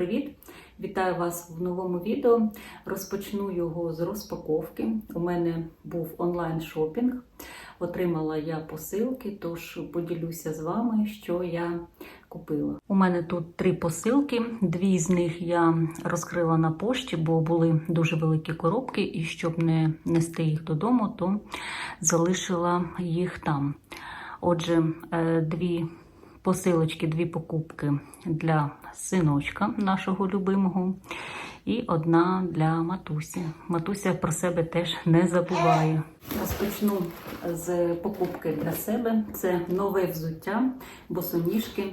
Привіт! Вітаю вас в новому відео. Розпочну його з розпаковки. У мене був онлайн шопінг. Отримала я посилки, тож поділюся з вами, що я купила. У мене тут три посилки. Дві з них я розкрила на пошті, бо були дуже великі коробки, і щоб не нести їх додому, то залишила їх там. Отже, е, дві посилочки, дві покупки для синочка нашого любимого, і одна для матусі. Матуся про себе теж не забуває. Розпочну з покупки для себе. Це нове взуття, босоніжки.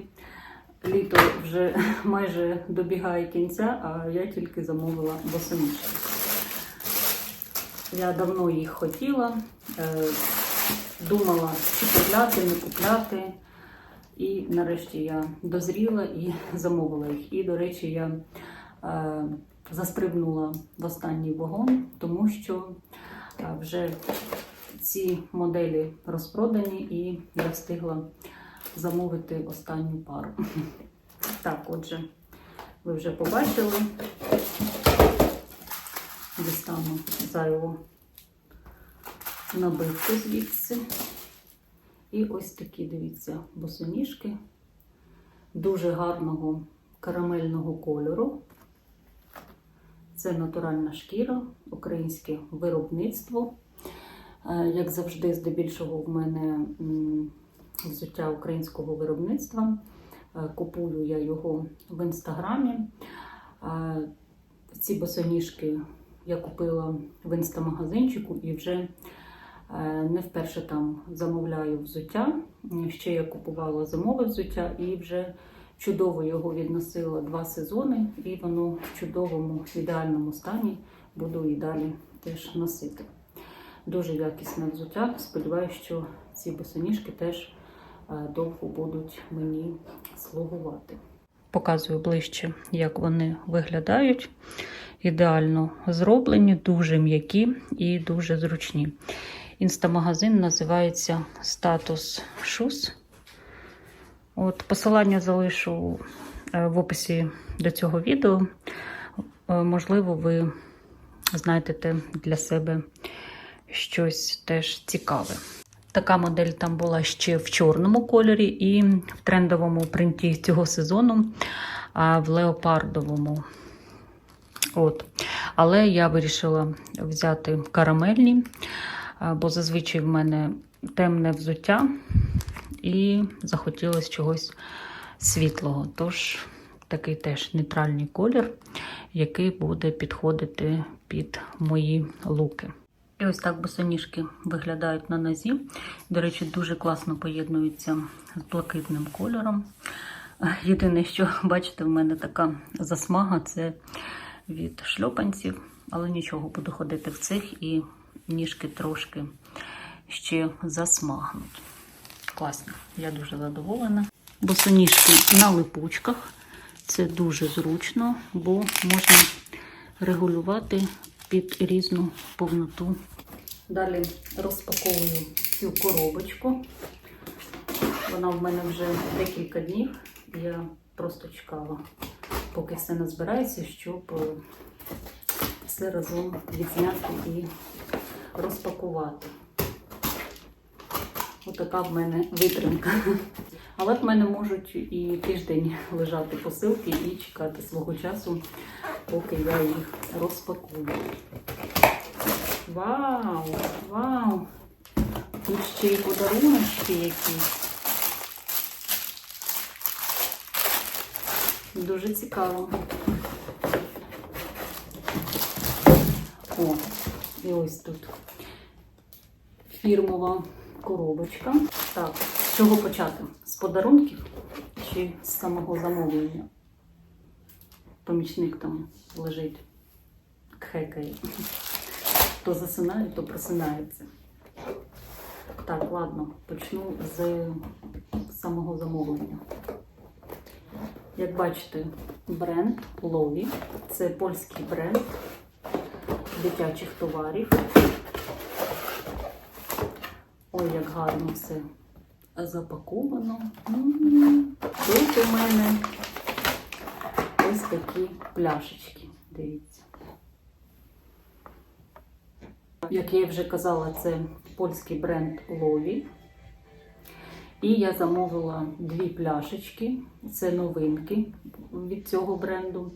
Літо вже майже добігає кінця, а я тільки замовила босоніжки. Я давно їх хотіла, е, думала, чи купляти, не купляти. І нарешті я дозріла і замовила їх. І, до речі, я е, застрибнула в останній вагон, тому що е, вже ці моделі розпродані, і я встигла замовити останню пару. Так, отже, ви вже побачили. Дістану зайву набивку звідси. І ось такі, дивіться, босоніжки дуже гарного карамельного кольору. Це натуральна шкіра, українське виробництво. Е, Як завжди, здебільшого, в мене взуття українського виробництва. Е, Купую я його в інстаграмі. Е, Ці босоніжки я купила в інстамагазинчику і вже не вперше там замовляю взуття. Ще я купувала зимове взуття і вже чудово його відносила два сезони, і воно в чудовому ідеальному стані буду і далі теж носити. Дуже якісне взуття. Сподіваюся, що ці босоніжки теж довго будуть мені слугувати. Показую ближче, як вони виглядають. Ідеально зроблені, дуже м'які і дуже зручні. Інстамагазин називається Status Shoes. От Посилання залишу в описі до цього відео. Можливо, ви знайдете для себе щось теж цікаве. Така модель там була ще в чорному кольорі і в трендовому принті цього сезону, в леопардовому. От. Але я вирішила взяти карамельні бо зазвичай в мене темне взуття і захотілося чогось світлого. Тож такий теж нейтральний колір, який буде підходити під мої луки. І ось так босоніжки виглядають на нозі. До речі, дуже класно поєднуються з блакитним кольором. Єдине, що, бачите, в мене така засмага це від шльопанців, але нічого, буду ходити в цих і ніжки трошки ще засмагнуть. Класно, я дуже задоволена. Босоніжки на липучках. Це дуже зручно, бо можна регулювати під різну повноту. Далі розпаковую цю коробочку. Вона в мене вже декілька днів. Я просто чекала, поки все назбирається, щоб все разом відзняти і розпакувати. Отака в мене витримка. Але в мене можуть і тиждень лежати посилки і чекати свого часу, поки я їх розпакую. Вау! Вау! Тут ще й подарунки якісь. Дуже цікаво. О, і ось тут фірмова коробочка. Так, з чого почати? З подарунків чи з самого замовлення? Помічник там лежить, кхекає. То засинає, то просинається. Так, ладно, почну з самого замовлення. Як бачите, бренд Лові. Це польський бренд дитячих товарів. Ой, як гарно все запаковано. Тут у мене ось такі пляшечки. Дивіться. Як я вже казала, це польський бренд Лові. І я замовила дві пляшечки. Це новинки від цього бренду.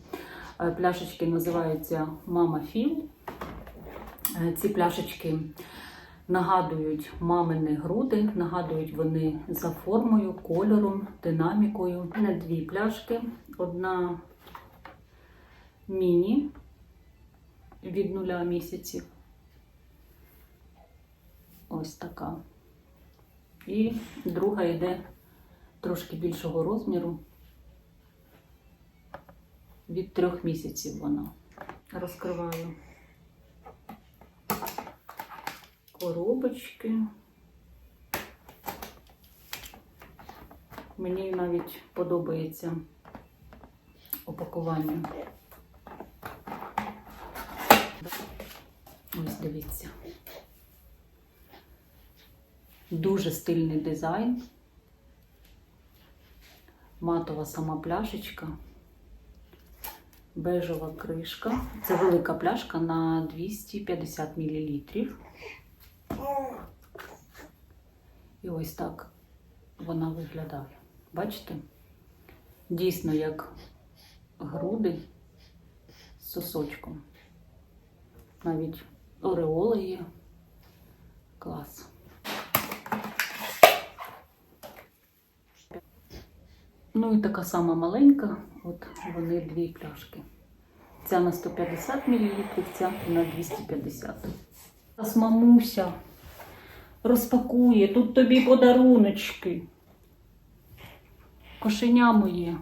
Е, Пляшечки називаються Мама Філ. Е, Ці пляшечки нагадують мамини груди, нагадують вони за формою, кольором, динамікою. У мене дві пляшки. Одна міні від нуля місяців. Ось така. І друга йде трошки більшого розміру. Від трьох місяців вона. Розкриваю коробочки. Мені навіть подобається опакування. Ось дивіться. Дуже стильний дизайн. Матова сама пляшечка. Бежева кришка. Це велика пляшка на 250 мл. І ось так вона виглядає. Бачите? Дійсно, як груди з сосочком. Навіть ореола є. Клас. Ну і така сама маленька, от вони дві пляшки. Ця на 150 мл, ця на 250. Зараз мамуся розпакує, тут тобі подаруночки. Кошеня моє.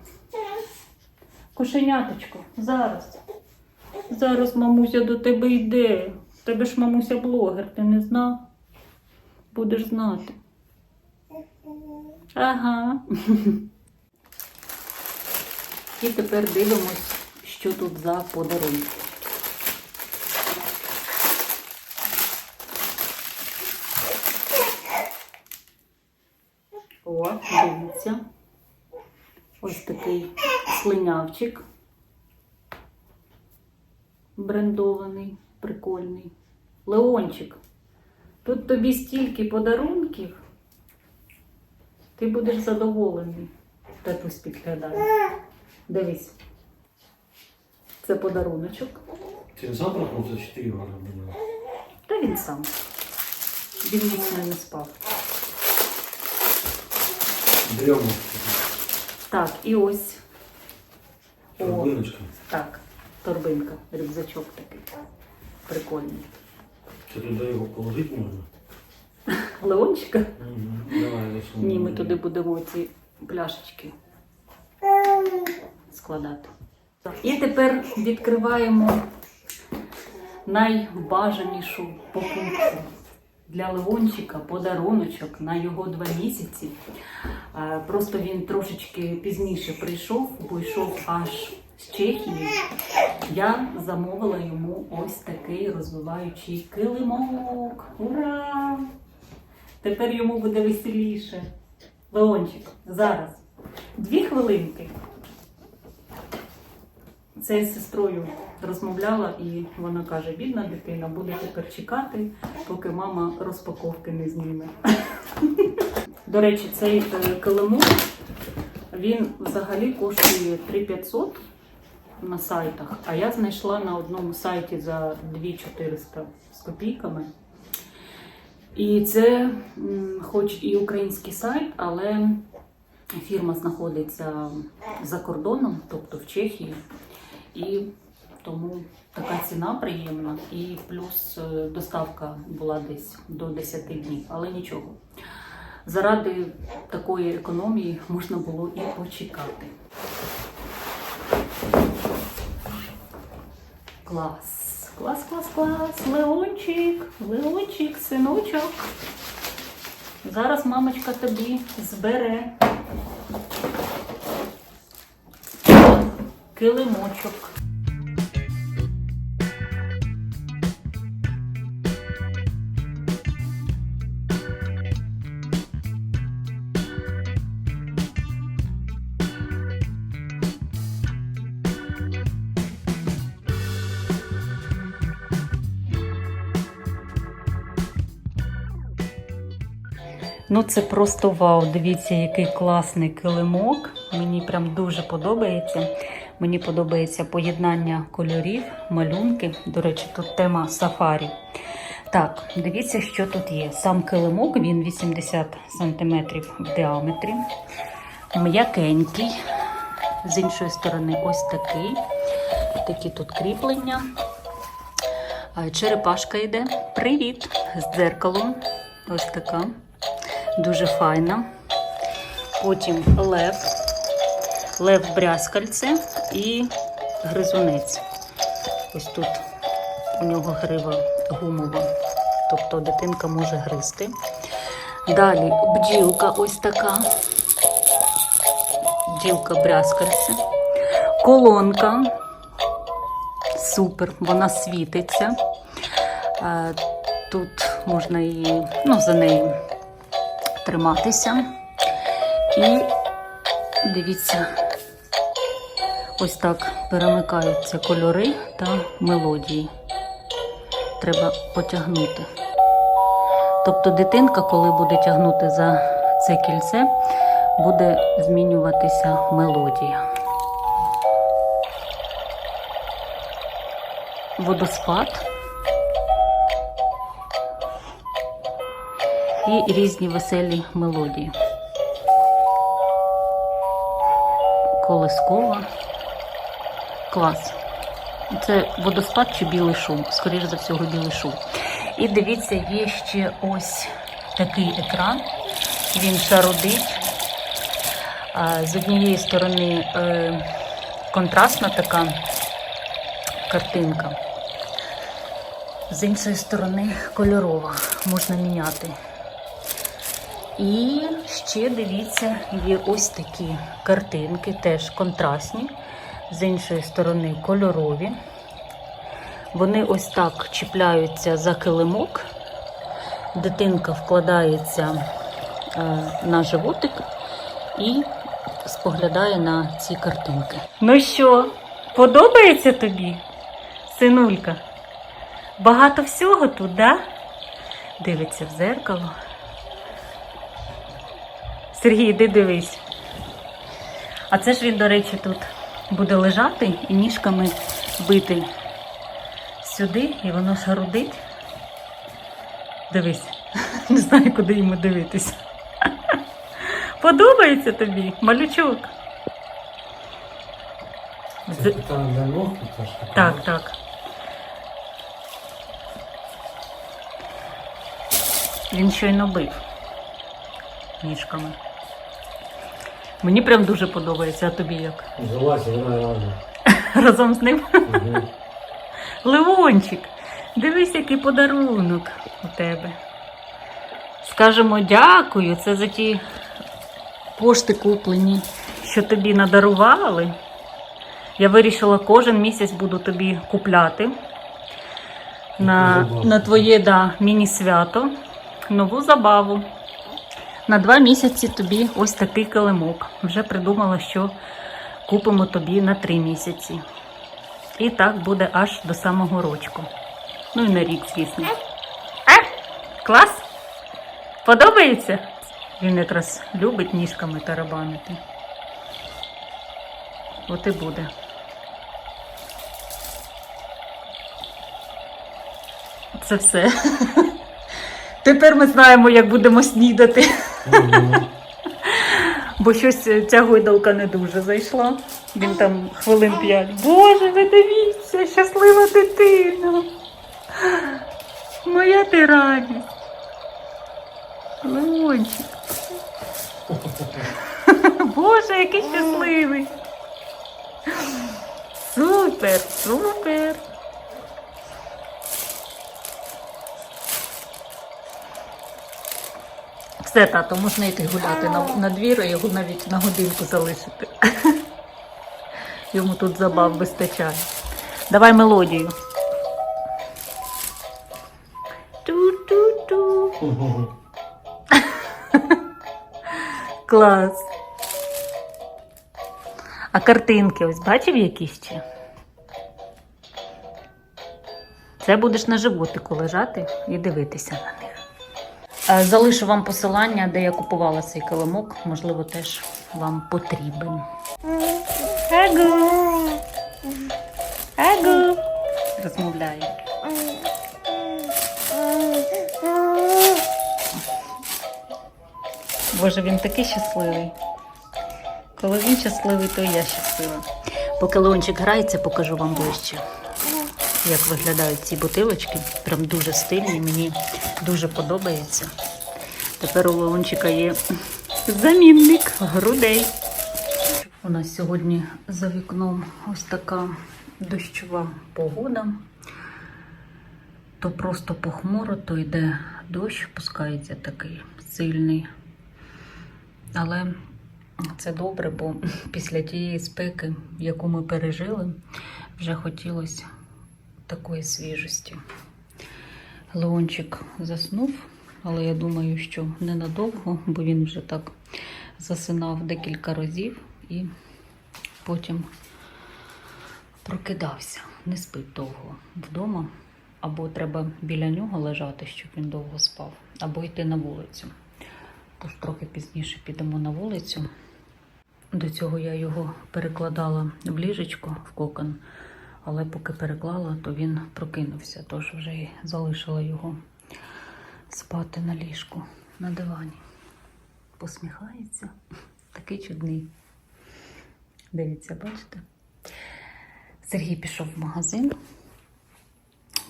Кошеняточко, зараз. Зараз мамуся до тебе йде. Тебе ж мамуся блогер, ти не знав? Будеш знати. Ага. І тепер дивимось, що тут за подарунки. О, дивіться. Ось такий слинявчик. Брендований, прикольний. Леончик. Тут тобі стільки подарунків. Ти будеш задоволений. Так ось підглядає. Дивись. Це подаруночок. Ти сам проснувся, чи ти його робила? Та він сам. Він міцно не спав. Дрьому. Так, і ось. О, Торбиночка. так, торбинка, рюкзачок такий. Прикольний. Це туди його положити можна? Леончика? Угу. Давай, засунемо. Ні, ми туди будемо ці пляшечки складати. І тепер відкриваємо найбажанішу покупку для Леончика подаруночок на його два місяці. Е, Просто він трошечки пізніше прийшов, бо йшов аж з Чехії. Я замовила йому ось такий розвиваючий килимок. Ура! Тепер йому буде веселіше. Леончик, зараз. Дві хвилинки. Це з сестрою розмовляла, і вона каже: бідна дитина буде тепер чекати, поки мама розпаковки не зніме. До речі, цей е, килимок він взагалі коштує 3500 на сайтах, а я знайшла на одному сайті за 2400 з копійками. І це, хоч і український сайт, але фірма знаходиться за кордоном, тобто в Чехії. І тому така ціна приємна. І плюс е, доставка була десь до 10 днів, але нічого. Заради такої економії можна було і почекати. Клас, клас, клас, клас. Леончик, Леончик, синочок. Зараз мамочка тобі збере килимочок. Ну, це просто вау! Дивіться, який класний килимок. Мені прям дуже подобається. Мені подобається поєднання кольорів, малюнки. До речі, тут тема сафарі. Так, дивіться, що тут є. Сам килимок, він 80 см в діаметрі. М'якенький. З іншої сторони, ось такий. Такі тут кріплення. Черепашка йде. Привіт! З дзеркалом. Ось така. Дуже файна. Потім лев. Лев брязкальце і гризунець. Ось тут у нього грива гумова. Тобто дитинка може гризти. Далі бджілка ось така. Бджілка брязкальце. Колонка. Супер, вона світиться. Е, Тут можна її, ну, за нею триматися. І дивіться, ось так перемикаються кольори та мелодії. Треба потягнути. Тобто дитинка, коли буде тягнути за це кільце, буде змінюватися мелодія. Водоспад. І різні веселі мелодії. Колискова. Клас. Це водоспад чи білий шум? Скоріше за всього, білий шум. І дивіться, є ще ось такий екран. Він шарудить. З однієї сторони е, контрастна така картинка. З іншої сторони кольорова. Можна міняти. І ще дивіться, є ось такі картинки, теж контрастні, з іншої сторони кольорові. Вони ось так чіпляються за килимок. Дитинка вкладається е, на животик і споглядає на ці картинки. Ну що, подобається тобі, синулька? Багато всього тут, да? Дивиться в зеркало. Сергій, іди дивись. А це ж він, до речі, тут буде лежати і ніжками бити сюди, і воно шарудить. Дивись, не знаю, куди йому дивитися. Подобається тобі, малючок. Це там ног трошки. Так, так. Він щойно бив ніжками. Мені прям дуже подобається, а тобі як? Залазь, грає разом. Разом з ним. Угу. Леончик, дивись, який подарунок у тебе. Скажемо дякую, це за ті кошти куплені, що тобі надарували. Я вирішила, кожен місяць буду тобі купляти на, на твоє да, міні-свято нову забаву. На два місяці тобі ось такий килимок. Вже придумала, що купимо тобі на три місяці. І так буде аж до самого рочку. Ну і на рік, звісно. А? Клас? Подобається? Він якраз любить ніжками тарабанити. От і буде. Це все. Тепер ми знаємо, як будемо снідати. Бо щось е, ця гойдалка не дуже зайшла. Він там хвилин п'ять. Боже, ви дивіться, щаслива дитина. Моя ти радість. Леончик. Боже, який щасливий. Супер, супер. Все, тато, можна йти гуляти на, на двір, і його навіть на годинку залишити. Йому тут забав вистачає. Давай мелодію. Ту-ту-ту. Клас. А картинки ось бачив які ще? Це будеш на животику лежати і дивитися Залишу вам посилання, де я купувала цей килимок. Можливо, теж вам потрібен. Агу! Агу! Розмовляє. Боже, він такий щасливий. Коли він щасливий, то і я щаслива. Поки Леончик грається, покажу вам ближче, як виглядають ці бутилочки. Прям дуже стильні, мені дуже подобається. Тепер у Леончика є замінник грудей. У нас сьогодні за вікном ось така дощова погода. То просто похмуро, то йде дощ, пускається такий сильний. Але це добре, бо після тієї спеки, яку ми пережили, вже хотілося такої свіжості. Леончик заснув, але я думаю, що ненадовго, бо він вже так засинав декілька разів і потім прокидався. Не спить довго вдома. Або треба біля нього лежати, щоб він довго спав, або йти на вулицю. Тож трохи пізніше підемо на вулицю. До цього я його перекладала в ліжечко в кокон, але поки переклала, то він прокинувся, тож вже й залишила його спати на ліжку на дивані. Посміхається, такий чудний. Дивіться, бачите? Сергій пішов в магазин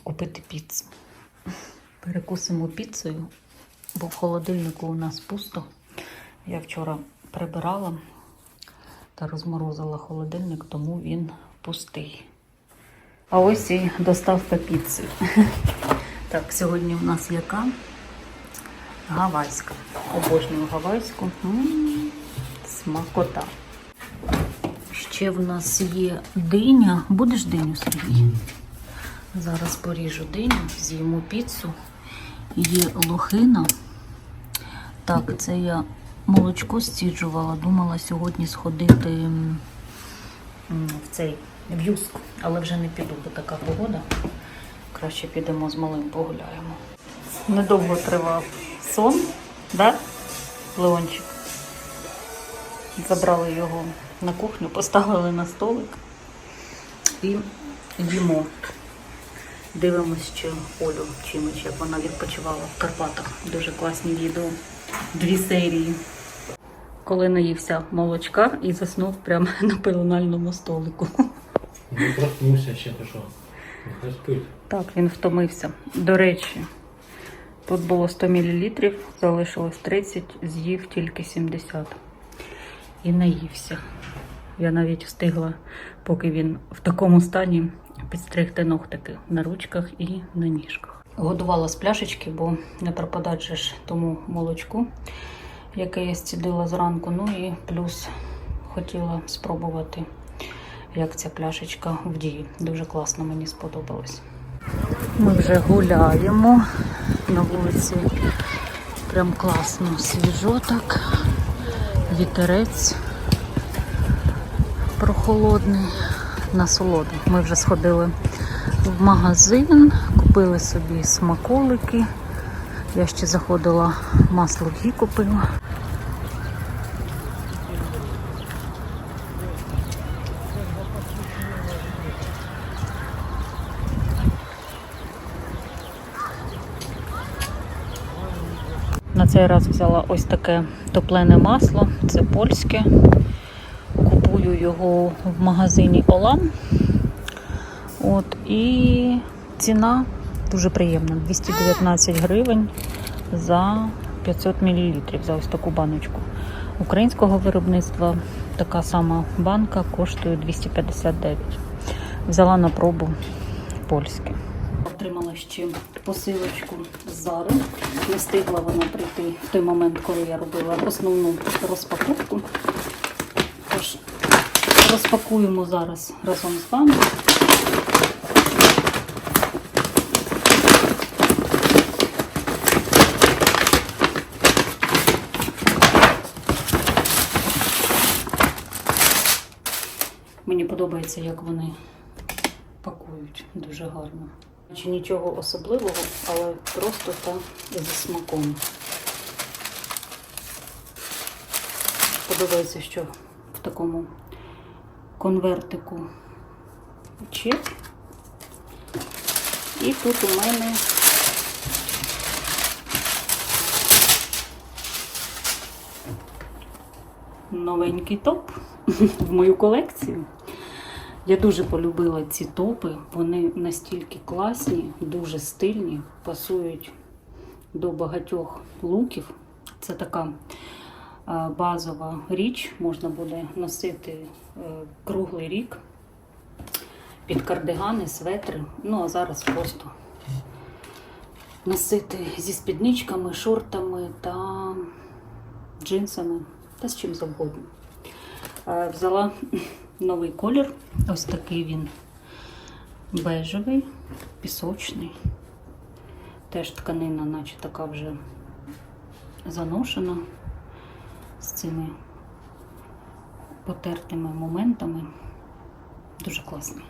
купити піцу. Перекусимо піцею, бо в холодильнику у нас пусто. Я вчора прибирала та розморозила холодильник, тому він пустий. А ось і доставка піци. Так, сьогодні у нас яка? Гавайська. Обожнюю гавайську. М, Смакота. Ще в нас є диня. Будеш диню, Сергій? Зараз поріжу диню, з'їмо піцу. Є лохина. Так, це я молочко стіджувала. Думала сьогодні сходити в цей в юск, але вже не піду, бо така погода. Краще підемо з малим погуляємо. Недовго тривав сон, да, Леончик? Забрали його на кухню, поставили на столик і їмо. Дивимось ще Олю Чимич, як вона відпочивала в Карпатах. Дуже класні відео. Дві серії. Коли наївся молочка і заснув прямо на пеленальному столику. Ну, проснувся ще. Нехай спить. Так, він втомився. До речі, тут було 100 мл, залишилось 30, з'їв тільки 70. І наївся. Я навіть встигла, поки він в такому стані, підстригти ногтики на ручках і на ніжках. Годувала з пляшечки, бо не пропадать же ж тому молочку, яке я стідила зранку. Ну і плюс хотіла спробувати, як ця пляшечка в дії. Дуже класно мені сподобалось. Ми вже гуляємо на вулиці. Прям класно, свіжо так. Вітерець прохолодний, насолоду. Ми вже сходили в магазин, купили собі смаколики. Я ще заходила масло гі купила. Цей раз взяла ось таке топлене масло, це польське. Купую його в магазині Олам. От, і ціна дуже приємна 219 гривень за 500 мл за ось таку баночку. Українського виробництва така сама банка коштує 259. Взяла на пробу польське. Отримала ще посилочку з Зари. Не встигла вона прийти в той момент, коли я робила основну розпаковку. Тож розпакуємо зараз разом з вами. Мені подобається, як вони пакують дуже гарно. Чи нічого особливого, але просто та зі смаком. Подобається, що в такому конвертику чек. І тут у мене новенький топ в мою колекцію. Я дуже полюбила ці топи. Вони настільки класні, дуже стильні, пасують до багатьох луків. Це така е, базова річ, можна буде носити е, круглий рік під кардигани, светри. Ну а зараз просто носити зі спідничками, шортами та джинсами та з чим завгодно. Е, Взяла новий колір. Ось такий він бежевий, пісочний. Теж тканина, наче така вже заношена з цими потертими моментами. Дуже класний.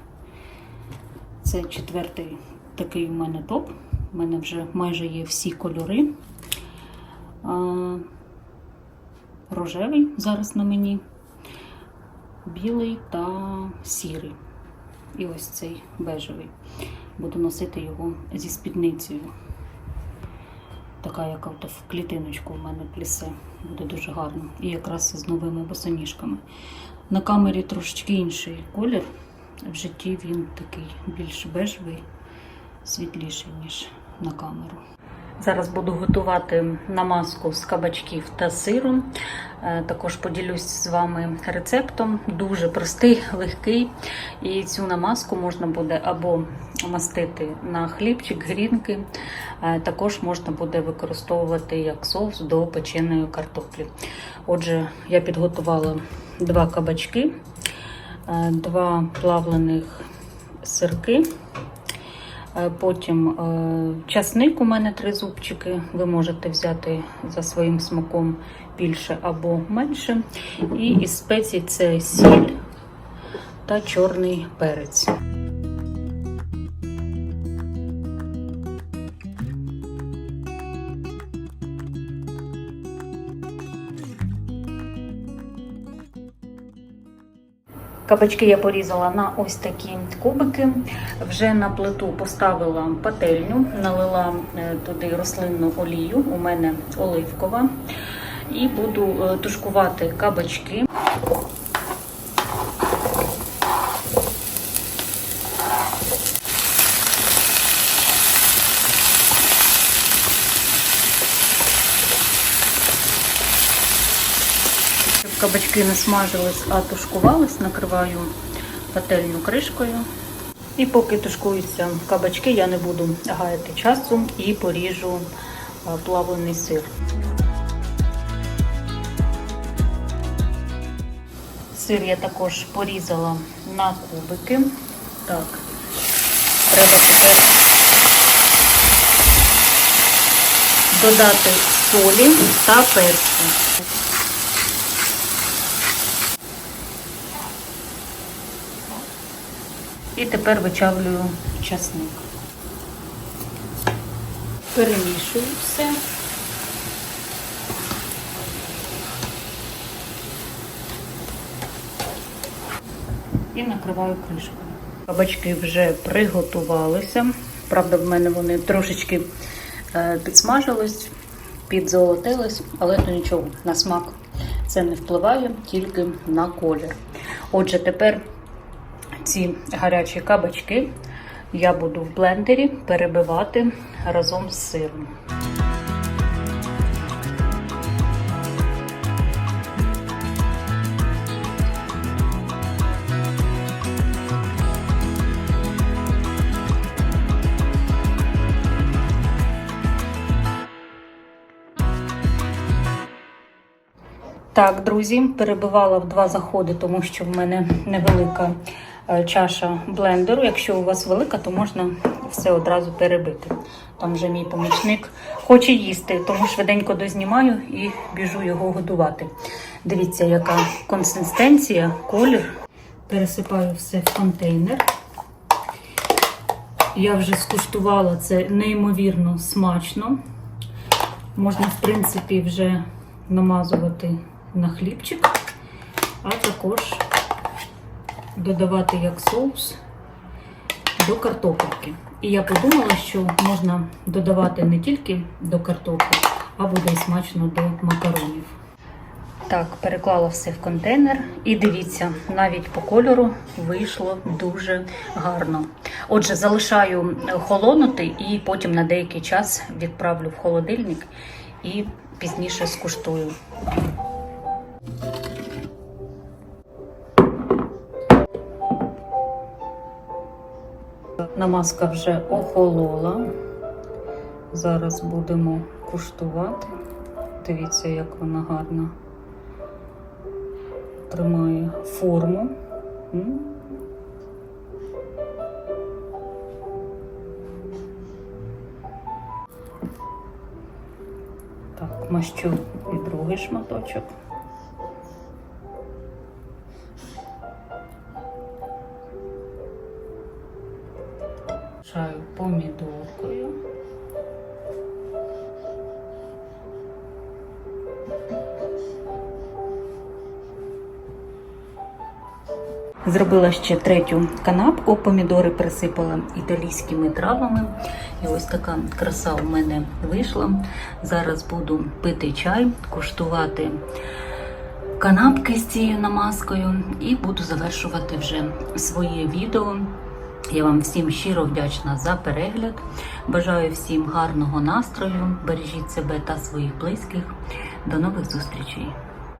Це четвертий такий у мене топ. У мене вже майже є всі кольори. Рожевий зараз на мені, білий та сірий. І ось цей бежевий. Буду носити його зі спідницею. Така, яка от в клітиночку в мене плісе. Буде дуже гарно. І якраз з новими босоніжками. На камері трошечки інший колір. В житті він такий більш бежевий, світліший, ніж на камеру. Зараз буду готувати намазку з кабачків та сиру. Е, Також поділюсь з вами рецептом. Дуже простий, легкий. І цю намазку можна буде або мастити на хлібчик, грінки. Е, Також можна буде використовувати як соус до печеної картоплі. Отже, я підготувала два кабачки, е, два плавлених сирки. Е, Потім е, часник у мене три зубчики. Ви можете взяти за своїм смаком більше або менше. І із спецій це сіль та чорний перець. Кабачки я порізала на ось такі кубики. Вже на плиту поставила пательню, налила е, туди рослинну олію, у мене оливкова. І буду е, тушкувати кабачки. Щоб кабачки не смажились, а тушкувались, накриваю пательню кришкою. І поки тушкуються кабачки, я не буду гаяти часу і поріжу плавлений сир. Сир я також порізала на кубики. Так, треба тепер додати солі та перцю. І тепер вичавлюю часник. Перемішую все. І накриваю кришкою. Кабачки вже приготувалися. Правда, в мене вони трошечки е, підсмажились, підзолотились, але то нічого, на смак це не впливає, тільки на колір. Отже, тепер ці гарячі кабачки я буду в блендері перебивати разом з сиром. Так, друзі, перебивала в два заходи, тому що в мене невелика чаша блендеру. Якщо у вас велика, то можна все одразу перебити. Там вже мій помічник хоче їсти, тому швиденько дознімаю і біжу його годувати. Дивіться, яка консистенція, колір. Пересипаю все в контейнер. Я вже скуштувала це неймовірно смачно. Можна, в принципі, вже намазувати на хлібчик, а також додавати як соус до картопельки. І я подумала, що можна додавати не тільки до картоплі, а буде смачно до макаронів. Так, переклала все в контейнер і дивіться, навіть по кольору вийшло дуже гарно. Отже, залишаю холонути і потім на деякий час відправлю в холодильник і пізніше скуштую. Намазка вже охолола. Зараз будемо куштувати. Дивіться, як вона гарно тримає форму. Так, мащу і другий шматочок. Зробила ще третю канапку, помідори присипала італійськими травами. І ось така краса у мене вийшла. Зараз буду пити чай, куштувати канапки з цією намазкою і буду завершувати вже своє відео. Я вам всім щиро вдячна за перегляд. Бажаю всім гарного настрою. Бережіть себе та своїх близьких. До нових зустрічей!